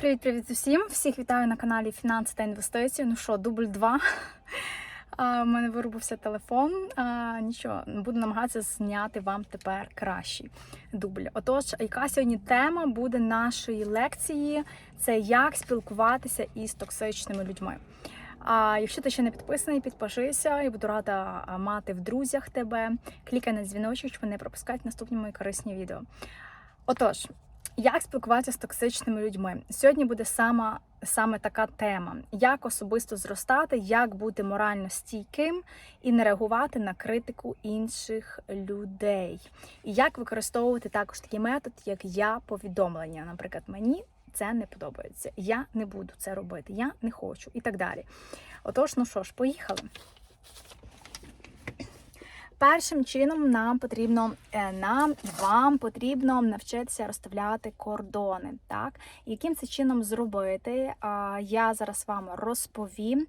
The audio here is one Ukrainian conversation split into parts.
Привіт-привіт усім! Всіх вітаю на каналі Фінанси та інвестиції. Ну що, дубль 2. У мене вирубився телефон. А, Нічого, буду намагатися зняти вам тепер кращий дубль. Отож, яка сьогодні тема буде нашої лекції? Це як спілкуватися із токсичними людьми. А якщо ти ще не підписаний, підпишися і буду рада мати в друзях тебе. Клікай на дзвіночок, щоб не пропускати наступні мої корисні відео. Отож, як спілкуватися з токсичними людьми? Сьогодні буде саме, саме така тема: як особисто зростати, як бути морально стійким і не реагувати на критику інших людей. І як використовувати також такий метод, як я повідомлення. Наприклад, мені це не подобається, я не буду це робити, я не хочу і так далі. Отож, ну що ж, поїхали. Першим чином нам потрібно е, нам вам потрібно навчитися розставляти кордони. Так, яким це чином зробити? Я зараз вам розповім.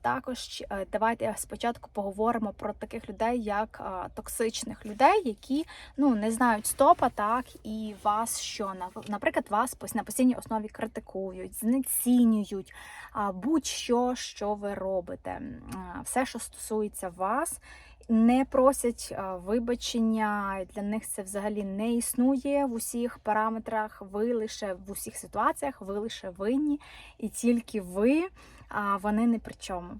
Також е, давайте спочатку поговоримо про таких людей, як токсичних людей, які ну не знають стопа, так і вас що наприклад, вас на постійній основі критикують, знецінюють будь-що, що ви робите, все, що стосується вас не просять вибачення. Для них це взагалі не існує в усіх параметрах. Ви лише в усіх ситуаціях, ви лише винні, і тільки ви, а вони не при чому.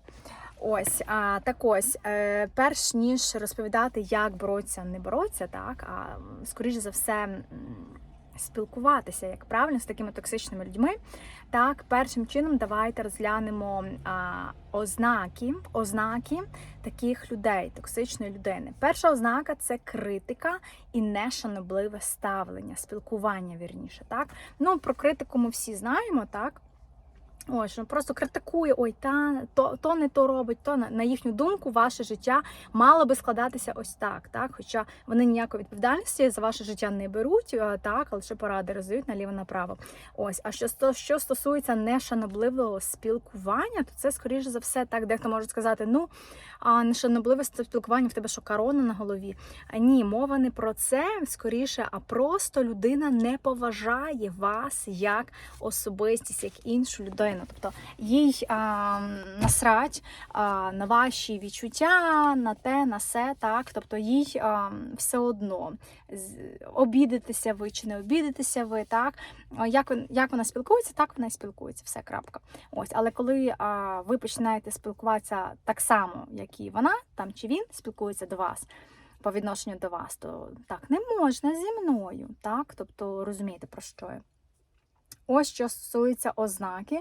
Ось, а так ось, е, перш ніж розповідати, як боротися, не боротися, так а скоріш за все спілкуватися, як правильно, з такими токсичними людьми. Так, першим чином давайте розглянемо а, ознаки ознаки таких людей, токсичної людини. Перша ознака це критика і нешанобливе ставлення, спілкування вірніше. Так, ну про критику ми всі знаємо, так. Ось, що просто критикує, ой, та то то не то робить, то на, їхню думку, ваше життя мало би складатися ось так. так? Хоча вони ніякої відповідальності за ваше життя не беруть, так, а лише поради роздають наліво-направо. Ось, а що що стосується нешанобливого спілкування, то це, скоріше за все, так, дехто може сказати, ну, а нешанобливе спілкування в тебе що корона на голові. А ні, мова не про це скоріше, а просто людина не поважає вас як особистість, як іншу людину людину. Тобто їй а, насрать а, на ваші відчуття, на те, на все, так. Тобто їй а, все одно обідитеся ви чи не обідитеся ви, так. Як як вона спілкується, так вона і спілкується, все крапка. Ось, Але коли а, ви починаєте спілкуватися так само, як і вона, там чи він спілкується до вас. По відношенню до вас, то так не можна зі мною, так? Тобто розумієте, про що я. Ось що стосується ознаки.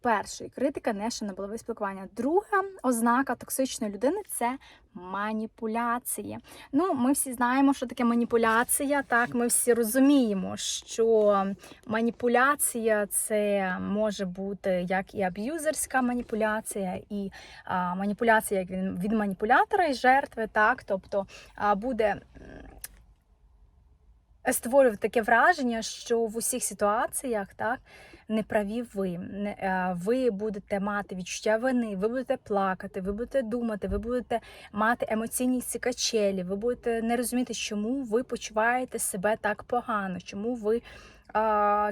Першої критика не шанобливе спілкування. Друга ознака токсичної людини це маніпуляції. Ну, ми всі знаємо, що таке маніпуляція. Так, ми всі розуміємо, що маніпуляція це може бути як і аб'юзерська маніпуляція, і а, маніпуляція як від маніпулятора і жертви. Так, тобто а, буде створювати таке враження, що в усіх ситуаціях так не праві ви. Е, ви будете мати відчуття вини, ви будете плакати, ви будете думати, ви будете мати емоційні цікачелі, ви будете не розуміти, чому ви почуваєте себе так погано, чому ви.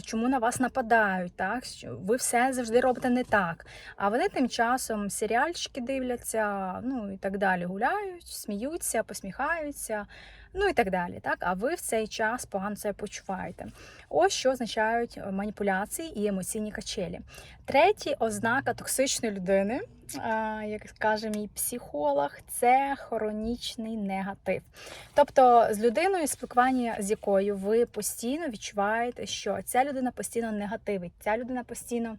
Чому на вас нападають, так? Ви все завжди робите не так. А вони тим часом серіальчики дивляться, ну і так далі. Гуляють, сміються, посміхаються, ну і так далі. Так? А ви в цей час погано себе почуваєте. Ось що означають маніпуляції і емоційні качелі. Третя ознака токсичної людини, як каже мій психолог, це хронічний негатив. Тобто з людиною, спілкування з якою ви постійно відчуваєте, що ця людина постійно негативить, ця людина постійно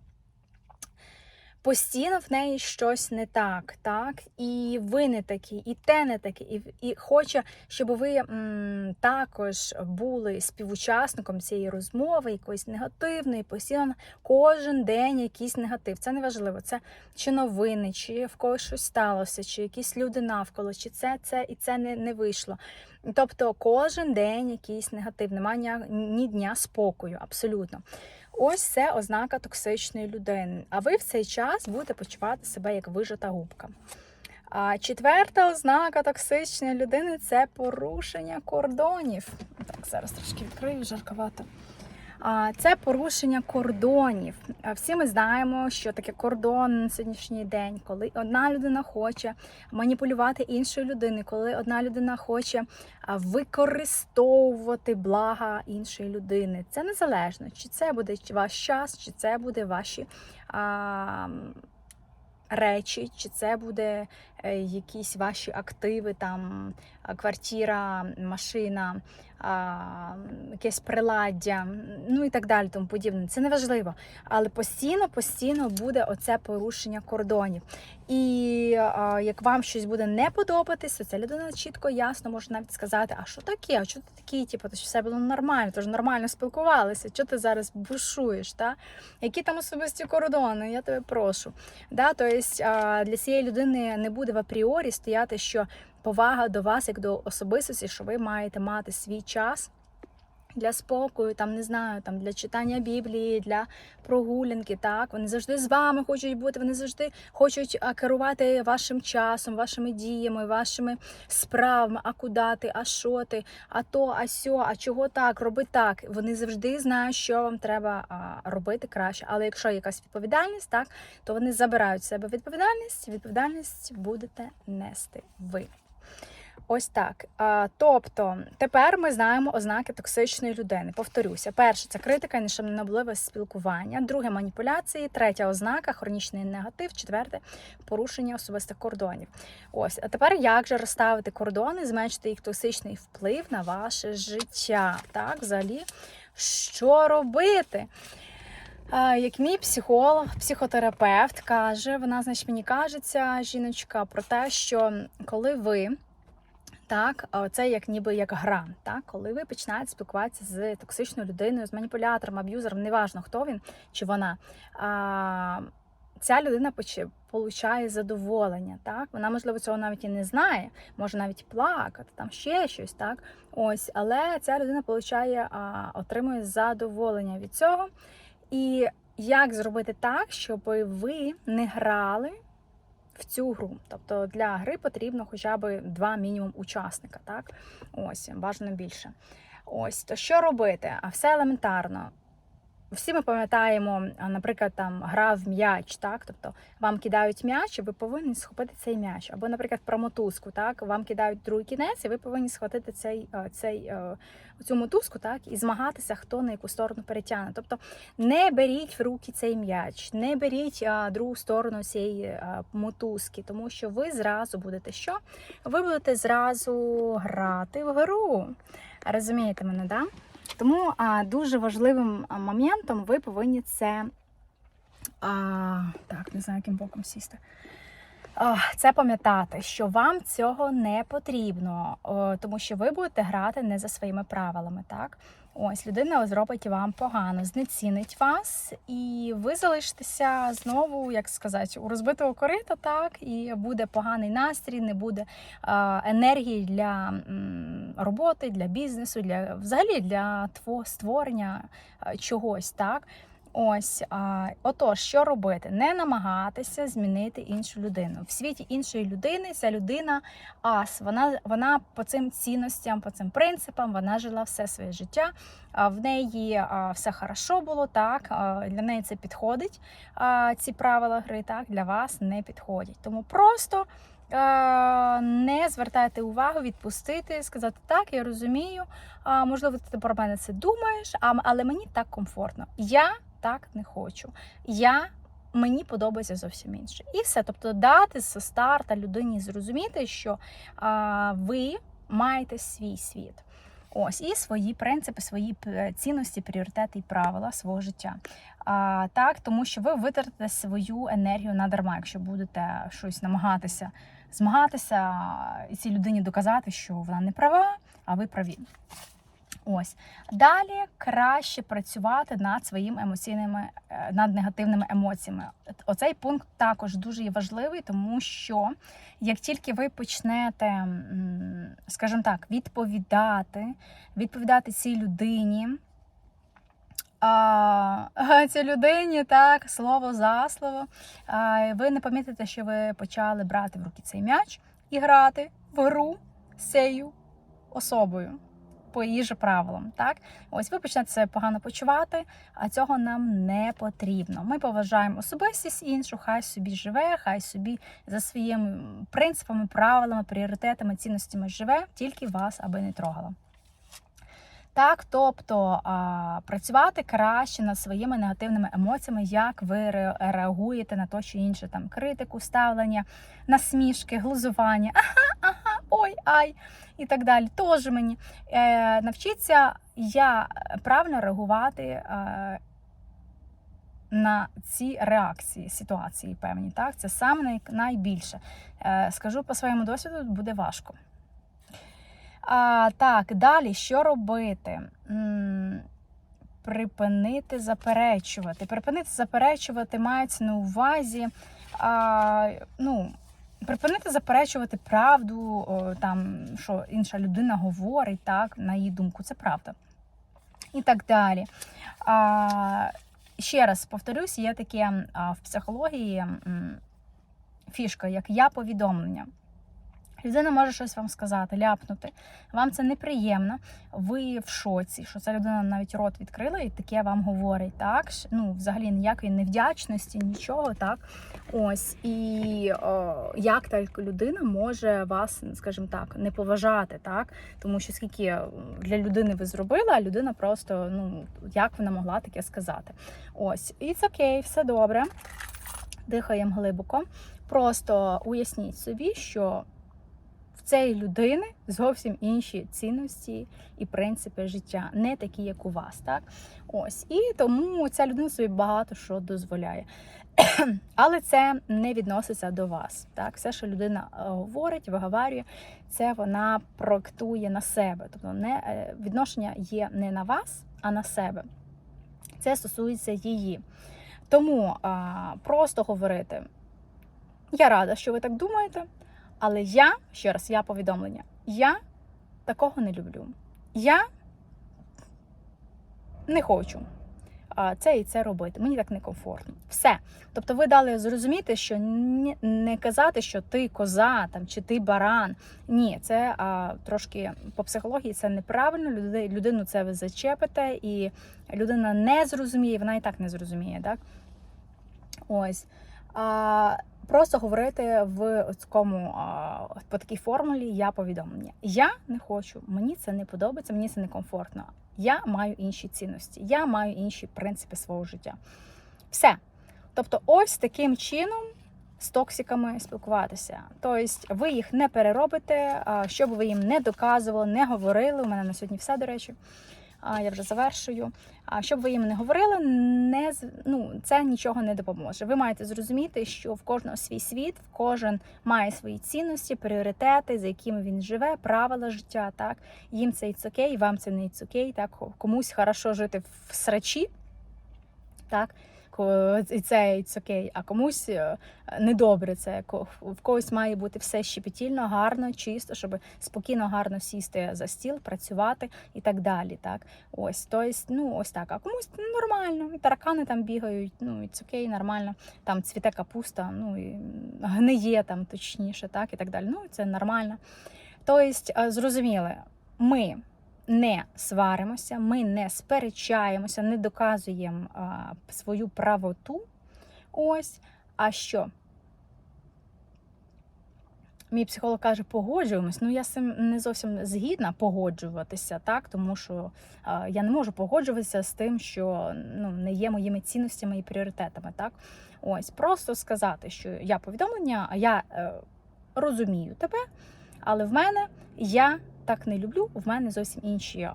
постійно в неї щось не так, так? І ви не такі, і те не такі, і і хоче, щоб ви м, також були співучасником цієї розмови, якоїсь негативної, постійно кожен день якийсь негатив. Це не важливо. Це чи новини, чи в когось щось сталося, чи якісь люди навколо, чи це, це і це не, не вийшло. Тобто кожен день якийсь негатив, немає ні дня спокою, абсолютно. Ось це ознака токсичної людини. А ви в цей час будете почувати себе як вижита губка. А четверта ознака токсичної людини це порушення кордонів. Так, зараз трошки відкрию, жарковато. Це порушення кордонів. Всі ми знаємо, що таке кордон на сьогоднішній день, коли одна людина хоче маніпулювати іншою людиною, коли одна людина хоче використовувати блага іншої людини. Це незалежно, чи це буде ваш час, чи це буде ваші. А, Речі, чи це буде якісь ваші активи, там квартира, машина, якесь приладдя, ну і так далі, тому подібне. Це не важливо. Але постійно, постійно буде оце порушення кордонів. І як вам щось буде не подобатися, ця людина чітко, ясно може навіть сказати, а що таке? А що ти такий? Типу, то ж все було нормально, то ж нормально спілкувалися. Що ти зараз бушуєш? Та? Які там особисті кордони? Я тебе прошу. Да? Тобто для цієї людини не буде в апріорі стояти, що повага до вас як до особистості, що ви маєте мати свій час. Для спокою, там не знаю, там для читання Біблії, для прогулянки. Так вони завжди з вами хочуть бути. Вони завжди хочуть керувати вашим часом, вашими діями, вашими справами. А куди ти, а що ти, а то, а сьо, а чого так, роби так. Вони завжди знають, що вам треба робити краще. Але якщо якась відповідальність, так то вони забирають з себе відповідальність. Відповідальність будете нести ви. Ось так. Тобто, тепер ми знаємо ознаки токсичної людини. Повторюся, перше це критика і нешанобливе спілкування, друге маніпуляції, третя ознака хронічний негатив, четверте порушення особистих кордонів. Ось, а тепер як же розставити кордони, зменшити їх токсичний вплив на ваше життя? Так, взагалі, що робити? Як мій психолог, психотерапевт каже, вона, значить, мені кажеться, жіночка, про те, що коли ви. Так, це як ніби як гра. Так, коли ви починаєте спілкуватися з токсичною людиною, з маніпулятором, аб'юзером, неважно хто він чи вона. А, Ця людина получає задоволення. Так, вона можливо цього навіть і не знає, може навіть плакати, там ще щось, так. Ось, але ця людина получає, а, отримує задоволення від цього. І як зробити так, щоб ви не грали? В цю гру. Тобто для гри потрібно хоча б два мінімум учасника. Так, ось бажано більше. Ось то що робити? А все елементарно. Всі ми пам'ятаємо, наприклад, там гра в м'яч, так, тобто вам кидають м'яч, і ви повинні схопити цей м'яч. Або, наприклад, про мотузку, так, вам кидають другий кінець, і ви повинні схватити цей, цей, цю мотузку, так, і змагатися, хто на яку сторону перетягне. Тобто не беріть в руки цей м'яч, не беріть а, другу сторону цієї а, мотузки, тому що ви зразу будете що? Ви будете зразу грати в гру. Розумієте мене? Да? Тому а, дуже важливим моментом ви повинні це. А, Так, не знаю, яким боком сісти. Це пам'ятати, що вам цього не потрібно, тому що ви будете грати не за своїми правилами. так? Ось людина зробить вам погано, знецінить вас, і ви залишитеся знову, як сказати, у розбитого корита, так, і буде поганий настрій, не буде енергії для роботи, для бізнесу, для взагалі для тво, створення чогось, так. Ось, а, отож, що робити? Не намагатися змінити іншу людину. В світі іншої людини ця людина ас. Вона вона по цим цінностям, по цим принципам, вона жила все своє життя. А в неї а, все хорошо було, так а, для неї це підходить. А, ці правила гри так для вас не підходять. Тому просто. Не звертайте увагу, відпустити, сказати так, я розумію. Можливо, ти про мене це думаєш, але мені так комфортно. Я так не хочу. Я Мені подобається зовсім інше. І все. Тобто, дати з старта людині зрозуміти, що а, ви маєте свій світ. Ось, і свої принципи, свої цінності, пріоритети і правила свого життя. А, Так, тому що ви витратите свою енергію на дарма, якщо будете щось намагатися змагатися і цій людині доказати, що вона не права, а ви праві. Ось далі краще працювати над своїми емоційними, е, над негативними емоціями. Оцей пункт також дуже важливий, тому що як тільки ви почнете, скажімо так, відповідати, відповідати цій людині. А, цій людині так, слово за слово. А, ви не помітите, що ви почали брати в руки цей м'яч і грати в гру з цією особою по її же правилам. Так, ось ви почнете себе погано почувати, а цього нам не потрібно. Ми поважаємо особистість іншу, хай собі живе, хай собі за своїми принципами, правилами, пріоритетами, цінностями живе, тільки вас аби не трогала. Так, тобто а, працювати краще над своїми негативними емоціями, як ви реагуєте на то чи інше там критику, ставлення, насмішки, глузування, ага, ага, ой, ай і так далі. Тож мені е, навчіться я правильно реагувати. Е, на ці реакції ситуації певні, так це саме най- найбільше. Е, скажу по своєму досвіду, буде важко. А, так, далі що робити? Припинити заперечувати. Припинити заперечувати мається на увазі. А, ну, Припинити заперечувати правду, там, що інша людина говорить, так, на її думку, це правда. І так далі. А, ще раз повторюсь, є таке в психології фішка, як я повідомлення. Людина може щось вам сказати, ляпнути. Вам це неприємно, ви в шоці, що ця людина навіть рот відкрила і таке вам говорить. Так ну, взагалі ніякої невдячності, нічого, так. Ось і о, як так людина може вас, скажімо так, не поважати, так? Тому що скільки для людини ви зробили, а людина просто ну як вона могла таке сказати. Ось, і це окей, все добре. Дихаємо глибоко. Просто уясніть собі, що цієї людини зовсім інші цінності і принципи життя, не такі, як у вас. Так? Ось. І тому ця людина собі багато що дозволяє. Але це не відноситься до вас. Так? Все, що людина е, говорить, виговарює, це вона проектує на себе. Тобто не, е, відношення є не на вас, а на себе. Це стосується її. Тому а, просто говорити. Я рада, що ви так думаєте, але я, ще раз, я повідомлення, я такого не люблю. Я не хочу це і це робити. Мені так некомфортно. Все. Тобто, ви дали зрозуміти, що не казати, що ти коза там чи ти баран. Ні, це а, трошки по психології це неправильно. Люди, людину це ви зачепите, і людина не зрозуміє, вона і так не зрозуміє. Так? Ось. А, просто говорити в такому по такій формулі я повідомлення. Я не хочу, мені це не подобається, мені це некомфортно. Я маю інші цінності, я маю інші принципи свого життя. Все. Тобто, ось таким чином з токсиками спілкуватися. Тобто, ви їх не переробите, а, що б ви їм не доказували, не говорили. У мене на сьогодні все, до речі. Я вже завершую. А щоб ви їм не говорили, не ну, це нічого не допоможе. Ви маєте зрозуміти, що в кожного свій світ, в кожен має свої цінності, пріоритети, за якими він живе, правила життя. Так їм це it's окей, вам це не it's окей. Так комусь хорошо жити в срачі, так. І це it's окей, а комусь е, недобре це в когось має бути все щепетільно, гарно, чисто, щоб спокійно, гарно сісти за стіл, працювати і так далі. Так, ось тобто, ну ось так. А комусь нормально, і таракани там бігають. Ну і окей, нормально. Там цвіте капуста, ну і гниє там точніше, так і так далі. Ну це нормально. Тобто, е, зрозуміли, ми. Не сваримося, ми не сперечаємося, не доказуємо свою правоту. Ось. А що? Мій психолог каже, погоджуємось. Ну я з цим не зовсім згідна погоджуватися, так тому що е, я не можу погоджуватися з тим, що ну не є моїми цінностями і пріоритетами. Так, ось просто сказати, що я повідомлення, я е, розумію тебе, але в мене я так не люблю. В мене зовсім інші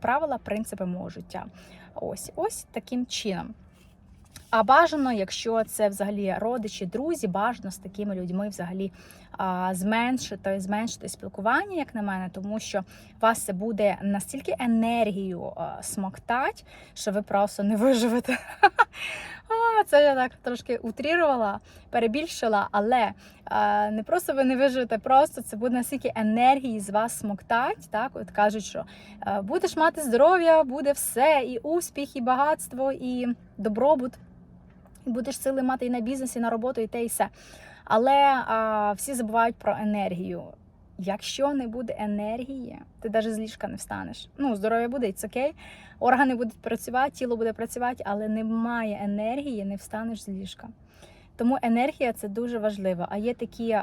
правила, принципи мого життя. Ось, ось таким чином. А бажано, якщо це взагалі родичі, друзі, бажано з такими людьми взагалі а, зменшити, зменшити спілкування, як на мене, тому що вас це буде настільки енергію а, смоктать, що ви просто не виживете. Це я так трошки утрірувала, перебільшила, але а, не просто ви не виживете, просто це буде настільки енергії з вас смоктать. Так, от кажуть, що будеш мати здоров'я, буде все, і успіх, і багатство, і добробут. І будеш сили мати і на бізнес, і на роботу, і те, і все. Але а, всі забувають про енергію. Якщо не буде енергії, ти навіть з ліжка не встанеш. Ну, здоров'я буде, це окей. Органи будуть працювати, тіло буде працювати, але немає енергії, не встанеш з ліжка. Тому енергія це дуже важливо. А є такі,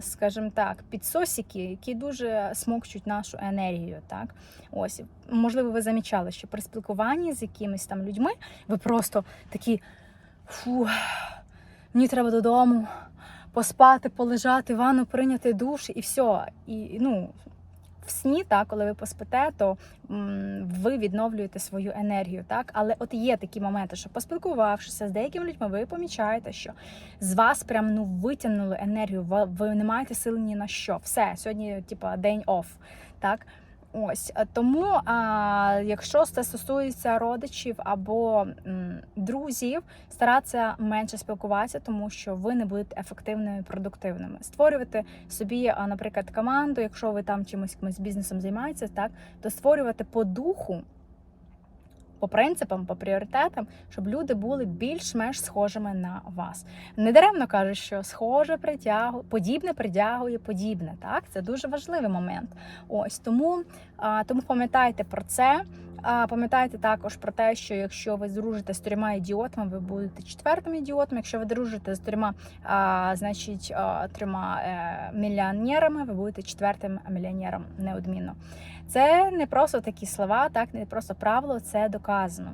скажімо так, підсосики, які дуже смокчуть нашу енергію. Так, ось можливо, ви замічали, що при спілкуванні з якимись там людьми ви просто такі фу, мені треба додому поспати, полежати, ванну прийняти душ і все. І ну. В сні, так, коли ви поспите, то м, ви відновлюєте свою енергію, так. Але от є такі моменти, що поспілкувавшися з деякими людьми, ви помічаєте, що з вас прям ну витягнули енергію, ви, ви не маєте сили ні на що. Все, сьогодні, типа, день оф. Так. Ось тому, а, якщо це стосується родичів або м, друзів, старатися менше спілкуватися, тому що ви не будете ефективними і продуктивними. Створювати собі, а, наприклад, команду, якщо ви там чимось якимось бізнесом займаєтеся, так то створювати по духу. По принципам, по пріоритетам, щоб люди були більш-менш схожими на вас. Недаремно кажуть, що схоже притягує, подібне притягує подібне. Так, це дуже важливий момент. Ось тому, тому пам'ятайте про це. А пам'ятайте також про те, що якщо ви дружите з трьома ідіотами, ви будете четвертим ідіотом. Якщо ви дружите з трьома, а, значить, а, трьома е, мільйонерами, ви будете четвертим мільйонером неодмінно. Це не просто такі слова, так не просто правило, це доказано.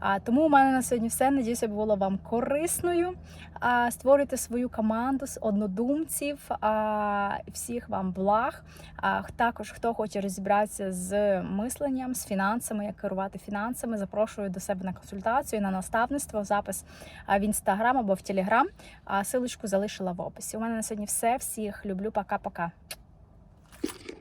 А тому у мене на сьогодні все. Надіюся, було вам корисною. А, створюйте свою команду з однодумців. А, всіх вам благ. А також хто хоче розібратися з мисленням, з фінансами, як керувати фінансами. Запрошую до себе на консультацію, на наставництво, запис в інстаграм або в телеграм. А силочку залишила в описі. У мене на сьогодні все. Всіх люблю, пока-пока.